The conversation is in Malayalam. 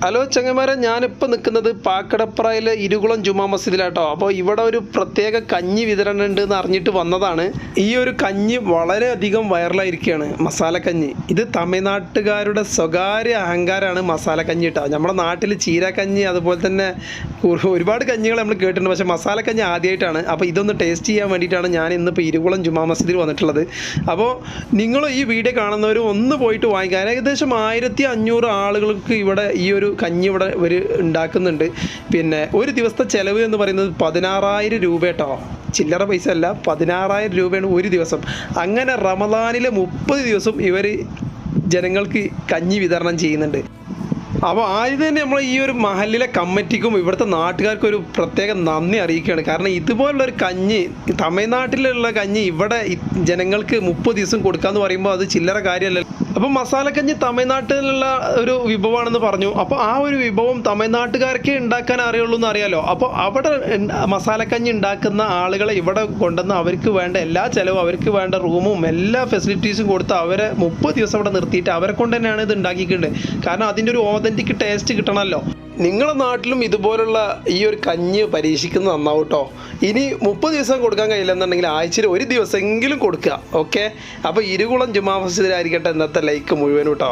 ഹലോ ചങ്ങന്മാരെ ഞാനിപ്പോൾ നിൽക്കുന്നത് പാക്കടപ്രായിലെ ഇരുകുളം ജുമാ മസ്ജിദിലാട്ടോ. അപ്പോൾ ഇവിടെ ഒരു പ്രത്യേക കഞ്ഞി വിതരണം ഉണ്ട് എന്ന് അറിഞ്ഞിട്ട് വന്നതാണ്. ഈ ഒരു കഞ്ഞി വളരെയധികം വൈറലായിരിക്കുകയാണ് മസാലക്കഞ്ഞി ഇത് തമിഴ്നാട്ടുകാരുടെ സ്വകാര്യ അഹങ്കാരമാണ് മസാലക്കഞ്ഞി കേട്ടോ. നമ്മുടെ നാട്ടിൽ ചീരക്കഞ്ഞി അതുപോലെ തന്നെ ഒരുപാട് കഞ്ഞികൾ നമ്മൾ കേട്ടിട്ടുണ്ട്. പക്ഷേ മസാലക്കഞ്ഞി ആദ്യമായിട്ടാണ്. അപ്പോൾ ഇതൊന്ന് ടേസ്റ്റ് ചെയ്യാൻ വേണ്ടിയിട്ടാണ് ഞാൻ ഇന്നിപ്പോൾ ഇരുകുളം ജുമാ മസ്ജിദിൽ വന്നിട്ടുള്ളത്. അപ്പോൾ നിങ്ങൾ ഈ വീഡിയോ കാണുന്നവർ ഒന്ന് പോയിട്ട് വാങ്ങിക്കാൻ. ഏകദേശം ആയിരത്തി അഞ്ഞൂറ് ആളുകൾക്ക് ഇവിടെ ഈ ഒരു കഞ്ഞി ഇവിടെ ഇവർ ഉണ്ടാക്കുന്നുണ്ട്. പിന്നെ ഒരു ദിവസത്തെ ചിലവ് എന്ന് പറയുന്നത് പതിനാറായിരം രൂപ കേട്ടോ ചില്ലറ പൈസ അല്ല പതിനാറായിരം രൂപയാണ് ഒരു ദിവസം. അങ്ങനെ റമദാനിലെ മുപ്പത് ദിവസം ഇവർ ജനങ്ങൾക്ക് കഞ്ഞി വിതരണം ചെയ്യുന്നുണ്ട്. അപ്പോൾ ആദ്യം തന്നെ നമ്മൾ ഈ ഒരു മഹലിലെ കമ്മിറ്റിക്കും ഇവിടുത്തെ നാട്ടുകാർക്കും ഒരു പ്രത്യേക നന്ദി അറിയിക്കുകയാണ്. കാരണം ഇതുപോലുള്ള ഒരു കഞ്ഞി തമിഴ്നാട്ടിലുള്ള കഞ്ഞി ഇവിടെ ജനങ്ങൾക്ക് മുപ്പത് ദിവസം കൊടുക്കാന്ന് പറയുമ്പോൾ അത് ചില്ലറ കാര്യമല്ല. അപ്പോൾ മസാലക്കഞ്ഞി തമിഴ്നാട്ടിലുള്ള ഒരു വിഭവമാണെന്ന് പറഞ്ഞു. അപ്പോൾ ആ ഒരു വിഭവം തമിഴ്നാട്ടുകാർക്കേ ഉണ്ടാക്കാൻ അറിയുള്ളൂ എന്ന് അറിയാലോ അപ്പോൾ അവിടെ മസാലക്കഞ്ഞി ഉണ്ടാക്കുന്ന ആളുകളെ ഇവിടെ കൊണ്ടുവന്ന് അവർക്ക് വേണ്ട എല്ലാ ചിലവും അവർക്ക് വേണ്ട റൂമും എല്ലാ ഫെസിലിറ്റീസും കൊടുത്ത് അവരെ മുപ്പത് ദിവസം അവിടെ നിർത്തിയിട്ട് അവരെ കൊണ്ട് തന്നെയാണ് ഇത് ഉണ്ടാക്കിയിട്ടുണ്ട്. കാരണം അതിന്റെ ഒരു ഓതന്റിക് ടേസ്റ്റ് കിട്ടണമല്ലോ. നിങ്ങളുടെ നാട്ടിലും ഇതുപോലുള്ള ഈ ഒരു കഞ്ഞി പരീക്ഷിക്കുന്നത് നന്നാവും ഇനി മുപ്പത് ദിവസം കൊടുക്കാൻ കഴിയില്ലെന്നുണ്ടെങ്കിൽ ആഴ്ചയിൽ ഒരു ദിവസമെങ്കിലും കൊടുക്കുക. ഓക്കെ? അപ്പോൾ ഇരുകുളം ജുമാ മസ്ജിദിലായിരിക്കട്ടെ ഇന്നത്തെ ലൈക്ക് മുഴുവനും കേട്ടോ